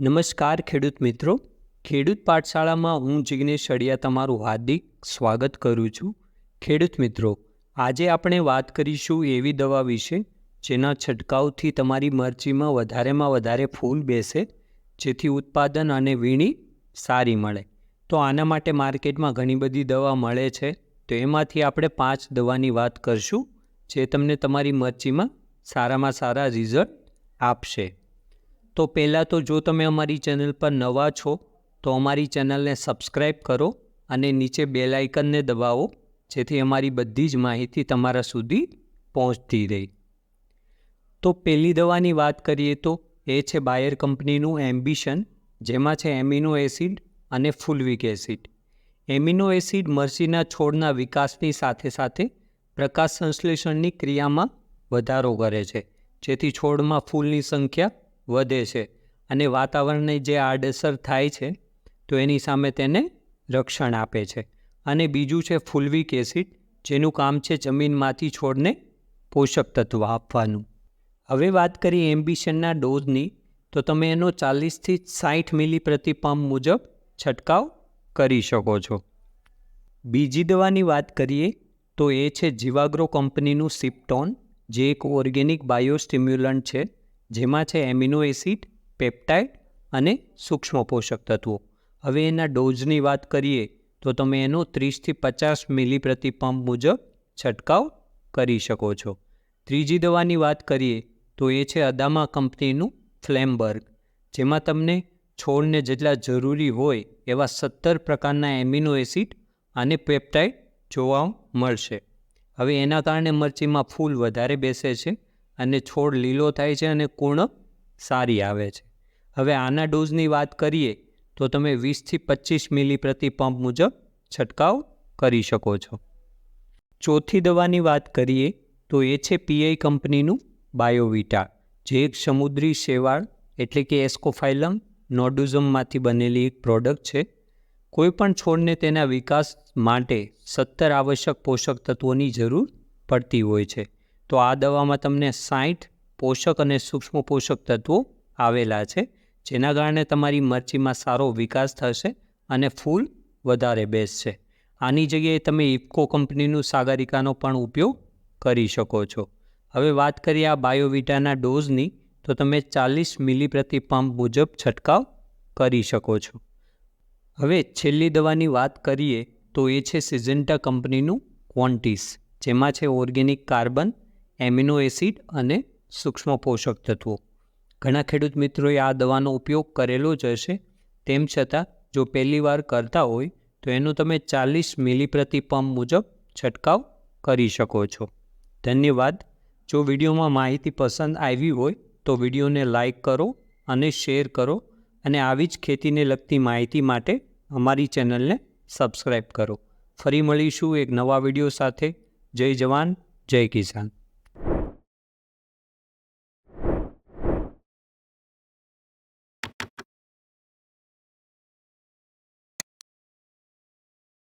નમસ્કાર ખેડૂત મિત્રો. ખેડૂત પાઠશાળામાં હું જિગ્નેશ અડિયા તમારું હાર્દિક સ્વાગત કરું છું. ખેડૂત મિત્રો, આજે આપણે વાત કરીશું એવી દવા વિશે જેના છંટકાવથી તમારી મરચીમાં વધારેમાં વધારે ફૂલ બેસે, જેથી ઉત્પાદન અને વીણી સારી મળે. તો આના માટે માર્કેટમાં ઘણી બધી દવા મળે છે. તો એમાંથી આપણે પાંચ દવાની વાત કરશું, જે તમને તમારી મરચીમાં સારામાં સારા રિઝલ્ટ આપશે. તો પહેલાં તો જો તમે અમારી ચેનલ પર નવા છો, તો અમારી ચેનલને સબસ્ક્રાઈબ કરો અને નીચે બેલ આઇકનને દબાવો, જેથી અમારી બધી જ માહિતી તમારા સુધી પહોંચતી રહે. તો પહેલી દવાની વાત કરીએ તો, એ છે બાયર કંપનીનું એમ્બિશન, જેમાં છે એમિનો એસિડ અને ફૂલવિક એસિડ. એમિનો એસિડ મરસીના છોડના વિકાસની સાથે સાથે પ્રકાશ સંશ્લેષણની ક્રિયામાં વધારો કરે છે, જેથી છોડમાં ફૂલની સંખ્યા વધે છે. અને વાતાવરણને જે આડઅસર થાય છે, તો એની સામે તેને રક્ષણ આપે છે. અને બીજું છે ફૂલવિક એસિડ, જેનું કામ છે જમીનમાંથી છોડને પોષક તત્વ આપવાનું. હવે વાત કરીએ એમ્બિશનના ડોઝની, તો તમે એનો ચાલીસથી સાઠ મિલી પ્રતિ પંપ મુજબ છંટકાવ કરી શકો છો. બીજી દવાની વાત કરીએ, તો એ છે જીવાગ્રો કંપનીનું સિપ્ટોન, જે એક ઓર્ગેનિક બાયોસ્ટિમ્યુલન્ટ છે. જેમાં છે એમિનો એસિડ, પેપ્ટાઇડ અને સૂક્ષ્મ પોષક તત્વો. હવે એના ડોઝની વાત કરીએ, તો તમે એનો ત્રીસથી પચાસ મિલી પ્રતિ પંપ મુજબ છંટકાવ કરી શકો છો. ત્રીજી દવાની વાત કરીએ, તો એ છે અદામા કંપનીનું ફ્લેમબર્ગ, જેમાં તમને છોડને જેટલા જરૂરી હોય એવા સત્તર પ્રકારના એમિનો એસિડ અને પેપ્ટાઇડ જોવા મળશે. હવે એના કારણે મરચીમાં ફૂલ વધારે બેસે છે. અને છોડ લીલો થાય છે અને કુણ સારી આવે છે. હવે આના ડોઝની વાત કરીએ, તો તમે વીસથી પચીસ મિલી પ્રતિ પંપ મુજબ છંટકાવ કરી શકો છો. ચોથી દવાની વાત કરીએ, તો એ છે પીઆઈ કંપનીનું બાયોવિટા, જે એક સમુદ્રી શેવાળ એટલે કે એસ્કોફાઇલમ નોડુઝમમાંથી બનેલી એક પ્રોડક્ટ છે. કોઈપણ છોડને તેના વિકાસ માટે સત્તર આવશ્યક પોષક તત્વોની જરૂર પડતી હોય છે. તો આ દવામાં તમને સાઠ પોષક અને સૂક્ષ્મ પોષક તત્વો આવેલા છે, જેના કારણે તમારી મરચીમાં સારો વિકાસ થશે અને ફૂલ વધારે બેસશે. આની જગ્યાએ તમે ઇફકો કંપનીનું સાગરિકાનો પણ ઉપયોગ કરી શકો છો. હવે વાત કરીએ આ બાયોવિટાના ડોઝની, તો તમે ચાલીસ મિલી પ્રતિ પંપ મુજબ છંટકાવ કરી શકો છો. હવે છેલ્લી દવાની વાત કરીએ, તો એ છે સિઝન્ટા કંપનીનું ક્વોન્ટિસ, જેમાં છે ઓર્ગેનિક કાર્બન એમિનો એસિડ અને સૂક્ષ્મ પોષક તત્વો. ઘણા ખેડૂત મિત્રોએ આ દવાનો ઉપયોગ કરેલો જ હશે. તેમ છતાં, જો પહેલી વાર કરતા હોય, તો એનું તમે ચાલીસ મિલી પ્રતિ પંપ મુજબ છંટકાવ કરી શકો છો. ધન્યવાદ. જો વિડીયોમાં માહિતી પસંદ આવી હોય, તો વિડીયોને લાઇક કરો અને શેર કરો અને આવી જ ખેતીને લગતી માહિતી માટે અમારી ચેનલને સબસ્ક્રાઈબ કરો. ફરી મળીશું એક નવા વીડિયો સાથે. જય જવાન, જય કિસાન.